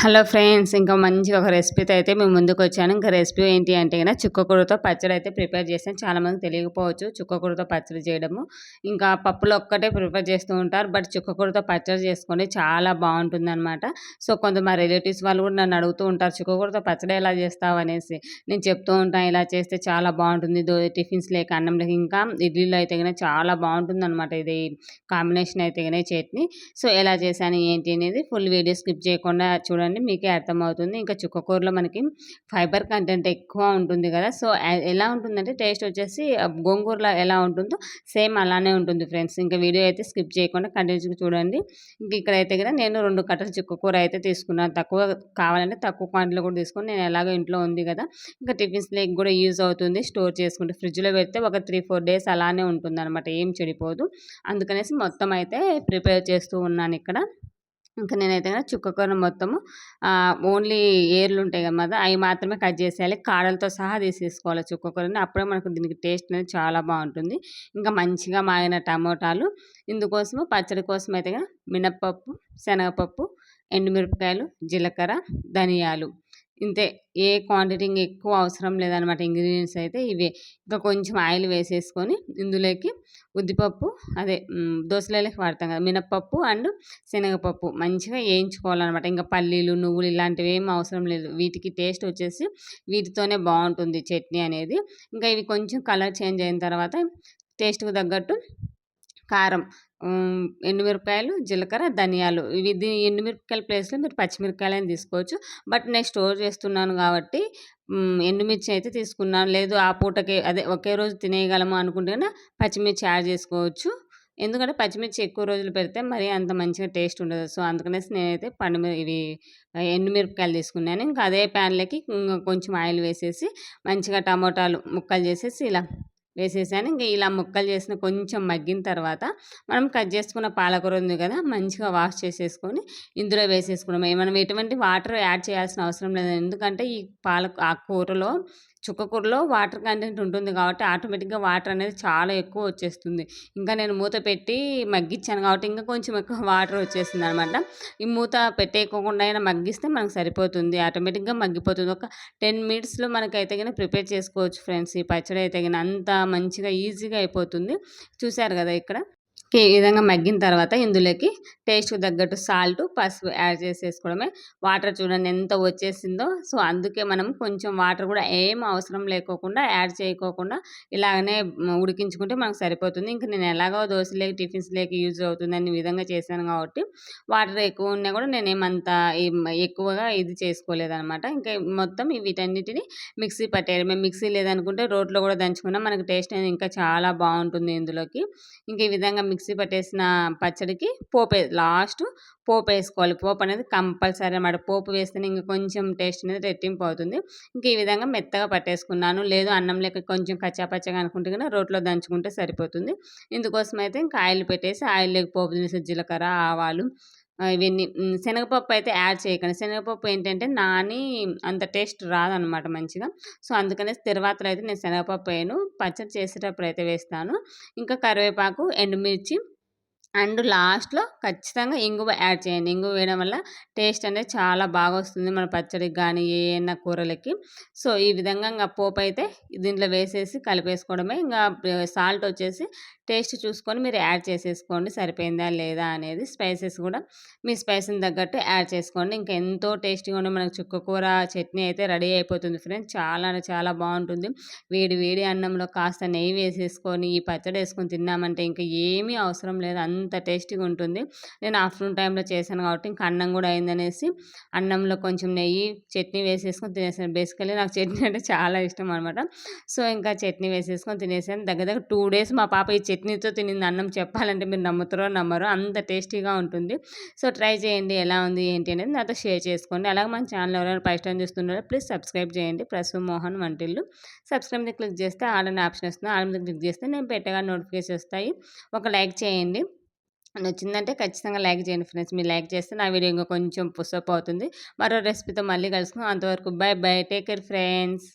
Hello friends ఇంకా మంచిగా ఒక రెసిపీతో అయితే మేము ముందుకు వచ్చాను. ఇంకా రెసిపీ ఏంటి అంటే కనుక చుక్కకూరతో పచ్చడి అయితే ప్రిపేర్ చేసాను చాలామంది తెలియకపోవచ్చు చుక్కకూరతో పచ్చడి చేయడము. ఇంకా పప్పులు ఒక్కటే ప్రిపేర్ చేస్తూ ఉంటారు. బట్ చుక్కకూరతో పచ్చడి చేసుకోండి చాలా బాగుంటుంది అనమాట సో కొంత మా రిలేటివ్స్ వాళ్ళు కూడా నన్ను అడుగుతూ ఉంటారు చుక్కకూరతో పచ్చడి ఎలా చేస్తావు? అనేసి. నేను చెప్తూ ఉంటాను ఇలా చేస్తే చాలా బాగుంటుంది. దో టిఫిన్స్ లేక అన్నం లేక ఇంకా ఇడ్లీలో అయితే కనుక చాలా బాగుంటుంది అనమాట ఇది. కాంబినేషన్ అయితే కనుక చట్నీ. సో ఎలా చేశాను ఏంటి అనేది ఫుల్ వీడియో స్కిప్ చేయకుండా చూడండి. చూడండి మీకే అర్థమవుతుంది. ఇంకా చుక్కకూరలో మనకి ఫైబర్ కంటెంట్ ఎక్కువ ఉంటుంది కదా. సో ఎలా ఉంటుందంటే టేస్ట్ వచ్చేసి గోంగూరలో ఎలా ఉంటుందో సేమ్ అలానే ఉంటుంది ఫ్రెండ్స్. ఇంకా వీడియో అయితే స్కిప్ చేయకుండా కంటిన్యూస్గా చూడండి. ఇంక ఇక్కడైతే కదా నేను రెండు కట్టలు చుక్కకూర అయితే తీసుకున్నాను. తక్కువ కావాలంటే తక్కువ క్వాంటిటీలో కూడా తీసుకుని నేను ఎలాగో ఇంట్లో ఉంది కదా. ఇంకా టిఫిన్స్ లేక్ కూడా యూజ్ అవుతుంది. స్టోర్ చేసుకుంటే ఫ్రిడ్జ్లో పెడితే ఒక త్రీ ఫోర్ డేస్ అలానే ఉంటుంది అనమాట ఏం చెడిపోదు. అందుకనేసి మొత్తం అయితే ప్రిపేర్ చేస్తూ ఉన్నాను ఇక్కడ. ఇంకా నేనైతే చుక్కకూర మొత్తము ఓన్లీ ఏర్లు ఉంటాయి కదా అవి మాత్రమే కట్ చేసేయాలి. కాడలతో సహా తీసేసుకోవాలి చుక్కకూరని అప్పుడే మనకు దీనికి టేస్ట్ అనేది చాలా బాగుంటుంది. ఇంకా మంచిగా మాగిన టమోటాలు ఇందుకోసము పచ్చడి కోసం అయితే మినప్పప్పు శనగపప్పు ఎండుమిరపకాయలు జీలకర్ర ధనియాలు. ఇంతే. ఏ క్వాంటిటీ ఎక్కువ అవసరం లేదనమాట ఇంగ్రీడియంట్స్ అయితే ఇవే. ఇంకా కొంచెం ఆయిల్ వేసేసుకొని ఇందులోకి ఉద్దిపప్పు అదే దోశలలోకి వాడతాం కదా మినప్పప్పు అండ్ శనగపప్పు మంచిగా వేయించుకోవాలన్నమాట ఇంకా పల్లీలు నువ్వులు ఇలాంటివి ఏం అవసరం లేదు. వీటికి టేస్ట్ వచ్చేసి వీటితోనే బాగుంటుంది చట్నీ అనేది. ఇంకా ఇవి కొంచెం కలర్ చేంజ్ అయిన తర్వాత టేస్ట్కి తగ్గట్టు కారం ఎండుమిరపకాయలు జీలకర్ర ధనియాలు. ఇవి ఎండుమిరపకాయల ప్లేస్లో మీరు పచ్చిమిరపకాయలని తీసుకోవచ్చు. బట్ నేను స్టోర్ చేస్తున్నాను కాబట్టి ఎండుమిర్చి అయితే తీసుకున్నాను. లేదు ఆ పూటకి అదే ఒకే రోజు తినేయగలము అనుకుంటేనే పచ్చిమిర్చి యాడ్ చేసుకోవచ్చు. ఎందుకంటే పచ్చిమిర్చి ఎక్కువ రోజులు పెడితే మరీ అంత మంచిగా టేస్ట్ ఉండదు. సో అందుకనేసి నేనైతే పండు ఇవి ఎండుమిరపకాయలు తీసుకున్నాను. ఇంకా అదే ప్యాన్లోకి కొంచెం ఆయిల్ వేసేసి మంచిగా టమోటాలు ముక్కలు చేసేసి ఇలా వేసేసాను. ఇంకా ఇలా ముక్కలు చేసిన కొంచెం మగ్గిన తర్వాత మనం కట్ చేసుకున్న పాలకూర ఉంది కదా మంచిగా వాష్ చేసేసుకొని ఇందులో వేసేసుకున్నాం. మనం ఎటువంటి వాటర్ యాడ్ చేయాల్సిన అవసరం లేదు. ఎందుకంటే ఈ పాల ఆ కూరలో చుక్కకూరలో వాటర్ కంటెంట్ ఉంటుంది కాబట్టి ఆటోమేటిక్గా వాటర్ అనేది చాలా ఎక్కువ వచ్చేస్తుంది. ఇంకా నేను మూత పెట్టి మగ్గించాను కాబట్టి ఇంకా కొంచెం ఎక్కువ వాటర్ వచ్చేస్తుంది అనమాట ఈ మూత పెట్టేయకుండా అయినా మగ్గిస్తే మనకు సరిపోతుంది. ఆటోమేటిక్గా మగ్గిపోతుంది. ఒక టెన్ మినిట్స్లో మనకైతే కానీ ప్రిపేర్ చేసుకోవచ్చు ఫ్రెండ్స్. ఈ పచ్చడి అయితే కానీ అంత మంచిగా ఈజీగా అయిపోతుంది. చూశారు కదా ఇక్కడ? ఈ విధంగా మగ్గిన తర్వాత ఇందులోకి టేస్ట్కి తగ్గట్టు సాల్ట్ పసుపు యాడ్ చేసేసుకోవడమే. వాటర్ చూడండి ఎంత వచ్చేసిందో. సో అందుకే మనం కొంచెం వాటర్ కూడా ఏం అవసరం లేకోకుండా యాడ్ చేయకోకుండా ఇలాగనే ఉడికించుకుంటే మనకు సరిపోతుంది. ఇంకా నేను ఎలాగో దోశలేకి టిఫిన్స్ లేక యూజ్ అవుతుందని విధంగా చేశాను కాబట్టి వాటర్ ఎక్కువ ఉన్నా కూడా నేనేమంత ఎక్కువగా ఇది చేసుకోలేదనమాట. ఇంకా మొత్తం వీటన్నిటిని మిక్సీ పట్టేయడమే. మిక్సీ లేదనుకుంటే రోట్లో కూడా దంచుకున్నా మనకు టేస్ట్ అనేది ఇంకా చాలా బాగుంటుంది ఇందులోకి. ఇంక ఈ విధంగా మిక్సీ పట్టేసిన పచ్చడికి పోపు లాస్ట్ పోపు వేసుకోవాలి పోపు అనేది కంపల్సరీ అన్నమాట. పోపు వేస్తేనే ఇంకా కొంచెం టేస్ట్ అనేది రెట్టింపు అవుతుంది ఇంకా ఈ విధంగా మెత్తగా పట్టేసుకున్నాను. లేదు అన్నం లేక కొంచెం కచ్చాపచ్చగా అనుకుంటే కానీ రోట్లో దంచుకుంటే సరిపోతుంది. ఇందుకోసం అయితే ఇంకా ఆయిల్ పెట్టేసి ఆయిల్ లేక పోపు తినేసి జీలకర్ర ఆవాలు ఇవన్నీ. శనగపప్పు అయితే యాడ్ చేయకండి. శనగపప్పు ఏంటంటే నాని అంత టేస్ట్ రాదనమాట మంచిగా. సో అందుకనే తర్వాతలో అయితే నేను శనగపప్పు వేయను. పచ్చడి చేసేటప్పుడు అయితే వేస్తాను. ఇంకా కరివేపాకు ఎండుమిర్చి అండ్ లాస్ట్లో ఖచ్చితంగా ఇంగువ యాడ్ చేయండి. ఇంగువ వేయడం వల్ల టేస్ట్ అనేది చాలా బాగా వస్తుంది మన పచ్చడికి కానీ ఏమైనా కూరలకి. సో ఈ విధంగా ఇంకా పోపు అయితే దీంట్లో వేసేసి కలిపేసుకోవడమే. ఇంకా సాల్ట్ వచ్చేసి టేస్ట్ చూసుకొని మీరు యాడ్ చేసేసుకోండి. సరిపోయిందా లేదా అనేది స్పైసెస్ కూడా మీ స్పైసెస్ తగ్గట్టు యాడ్ చేసుకోండి. ఇంకా ఎంతో టేస్టీగా ఉండే మనకు చుక్కకూర చట్నీ అయితే రెడీ అయిపోతుంది ఫ్రెండ్స్. చాలా చాలా బాగుంటుంది. వేడి వేడి అన్నంలో కాస్త నెయ్యి వేసేసుకొని ఈ పచ్చడి వేసుకొని తిన్నామంటే ఇంకా ఏమీ అవసరం లేదు. అంత టేస్టీగా ఉంటుంది. నేను ఆఫ్టర్నూన్ టైంలో చేశాను కాబట్టి ఇంకా అన్నం కూడా అయిందనేసి అన్నంలో కొంచెం నెయ్యి చట్నీ వేసేసుకొని తినేసాను. బేసికలీ నాకు చట్నీ అంటే చాలా ఇష్టం అనమాట సో ఇంకా చట్నీ వేసేసుకొని తినేసాను. దగ్గర దగ్గర టూ డేస్ మా పాప ఈ చట్నీతో తినింది. అన్నం చెప్పాలంటే మీరు నమ్ముతారో నమ్మరో అంత టేస్టీగా ఉంటుంది. సో ట్రై చేయండి ఎలా ఉంది ఏంటి అనేది నాతో షేర్ చేసుకోండి. అలాగే మన ఛానల్ ఎవరైనా ఫస్ట్ టైం చూస్తున్నారో ప్లీజ్ సబ్స్క్రైబ్ చేయండి. ప్రసూ మోహన్ వంటిల్లు. సబ్స్క్రైబ్ మీద క్లిక్ చేస్తే ఆల్ ఆప్షన్ వస్తుంది. ఆల్ మీద క్లిక్ చేస్తే నేను పెట్టగా నోటిఫికేషన్ వస్తాయి. ఒక లైక్ చేయండి. నచ్చిందంటే ఖచ్చితంగా లైక్ చేయండి ఫ్రెండ్స్. మీరు లైక్ చేస్తే నా వీడియో ఇంకా కొంచెం పుషప్ అవుతుంది. మరో రెసిపీతో మళ్ళీ కలుసుకుందాం. అంతవరకు bye bye. Take care friends.